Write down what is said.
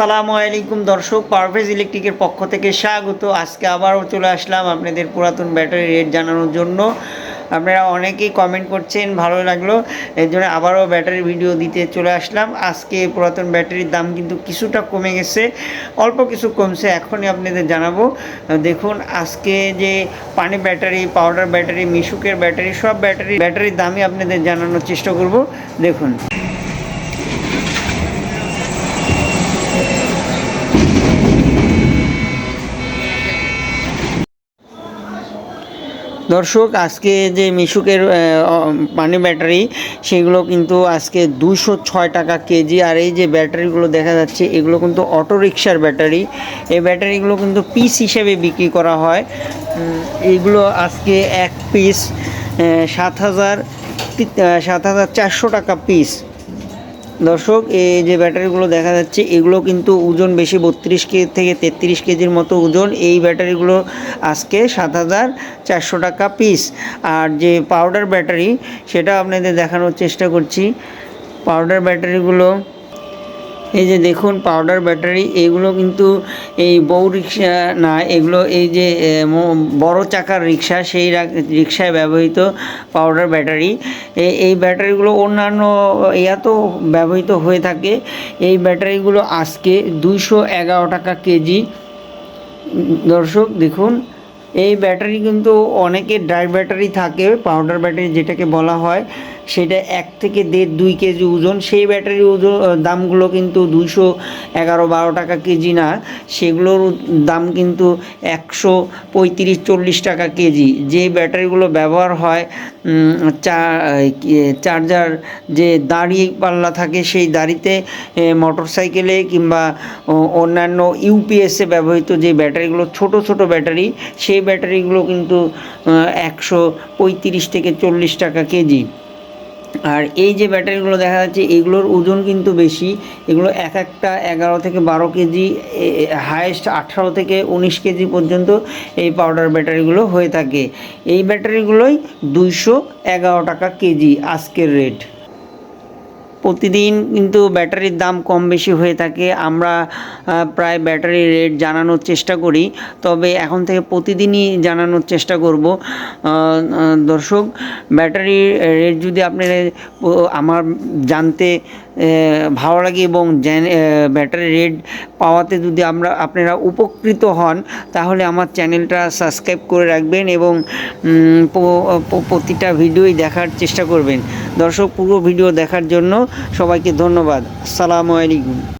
আসসালামু আলাইকুম দর্শক পারভেজ ইলেকট্রিকের পক্ষ থেকে স্বাগত। আজকে আবারও চলে আসলাম আপনাদের পুরাতন ব্যাটারি রেট জানানোর জন্য। আপনারা অনেকেই কমেন্ট করছেন, ভালো লাগল, এর জন্য আবারও ব্যাটারি ভিডিও দিতে চলে আসলাম। আজকে পুরাতন ব্যাটারির দাম কিন্তু কিছুটা কমে গেছে, অল্প কিছু কমছে, এখনই আপনাদের জানাব। দেখুন, আজকে যে পানি ব্যাটারি পাউডার ব্যাটারি, মিশুকের ব্যাটারি, সব ব্যাটারি, ব্যাটারির দামই আপনাদের জানানোর চেষ্টা করব। দেখুন। দর্শক আজকে যে মিশুকের পানি ব্যাটারি সেগুলো কিন্তু আজকে দুশো ছয় টাকা কেজি। আর এই যে ব্যাটারিগুলো দেখা যাচ্ছে এগুলো কিন্তু অটো রিক্সার ব্যাটারি। এই ব্যাটারিগুলো কিন্তু পিস হিসেবে বিক্রি করা হয়। উম, এইগুলো আজকে এক পিস সাত হাজার সাত হাজার চারশো টাকা পিস। দর্শক, এই যে ব্যাটারিগুলো দেখা যাচ্ছে, এগুলো কিন্তু ওজন বেশি বত্রিশ কেজি থেকে তেত্রিশ কেজির মতো ওজন। এই ব্যাটারিগুলো আজকে সাত হাজার চারশো টাকা পিস আর যে পাউডার ব্যাটারি সেটা আপনাদের দেখানোর চেষ্টা করছি। পাউডার ব্যাটারিগুলো এই যে দেখুন পাউডার ব্যাটারি এগুলো কিন্তু এই বউ রিক্সা না, এগুলো এই যে বড় চাকার রিক্সা, সেই রিক্সায় ব্যবহৃত পাউডার ব্যাটারি এই ব্যাটারিগুলো অন্যান্য ইয়াতেও ব্যবহৃত হয়ে থাকে। এই ব্যাটারিগুলো আজকে দুইশো এগারো টাকা কেজি। দর্শক, দেখুন, এই ব্যাটারি কিন্তু অনেকে ড্রাই ব্যাটারি থাকে পাউডার ব্যাটারি যেটাকে বলা হয়। সেটা এক থেকে দেড় দুই কেজি ওজন। সেই ব্যাটারির ওজন দামগুলো কিন্তু দুইশো এগারো বারো টাকা কেজি না। সেগুলোর দাম কিন্তু একশো পঁয়ত্রিশ চল্লিশ টাকা কেজি। যে ব্যাটারিগুলো ব্যবহার হয় চার্জার যে দাড়ি পাল্লা থাকে, সেই দাড়িতে মোটর সাইকেলে কিংবা অন্যান্য ইউপিএসে ব্যবহৃত যে ব্যাটারিগুলো, ছোট ছোট ব্যাটারি, সেই ব্যাটারিগুলো কিন্তু একশো পঁয়ত্রিশ থেকে চল্লিশ টাকা কেজি। আর এই যে ব্যাটারিগুলো দেখা যাচ্ছে, এগুলোর ওজন কিন্তু বেশি। এগুলো এক একটা এগারো থেকে বারো কেজি হায়েস্ট আঠারো থেকে উনিশ কেজি পর্যন্ত এই পাউডার ব্যাটারিগুলো হয়ে থাকে। এই ব্যাটারিগুলোই দুইশো এগারো টাকা কেজি আজকের রেট প্রতিদিন কিন্তু ব্যাটারির দাম কম বেশি হয়ে থাকে। আমরা প্রায় ব্যাটারির রেট জানানোর চেষ্টা করি। তবে এখন থেকে প্রতিদিনই জানানোর চেষ্টা করব। দর্শক, ব্যাটারির রেট যদি আপনারা আমার জানতে ভালো লাগে এবং ব্যাটারি রেট পাওয়াতে যদি আমরা, আপনারা উপকৃত হন, তাহলে আমার চ্যানেলটা সাবস্ক্রাইব করে রাখবেন এবং প্রতিটা ভিডিওই দেখার চেষ্টা করবেন। দর্শক পুরো ভিডিও দেখার জন্য সবাইকে ধন্যবাদ। আসসালামু আলাইকুম।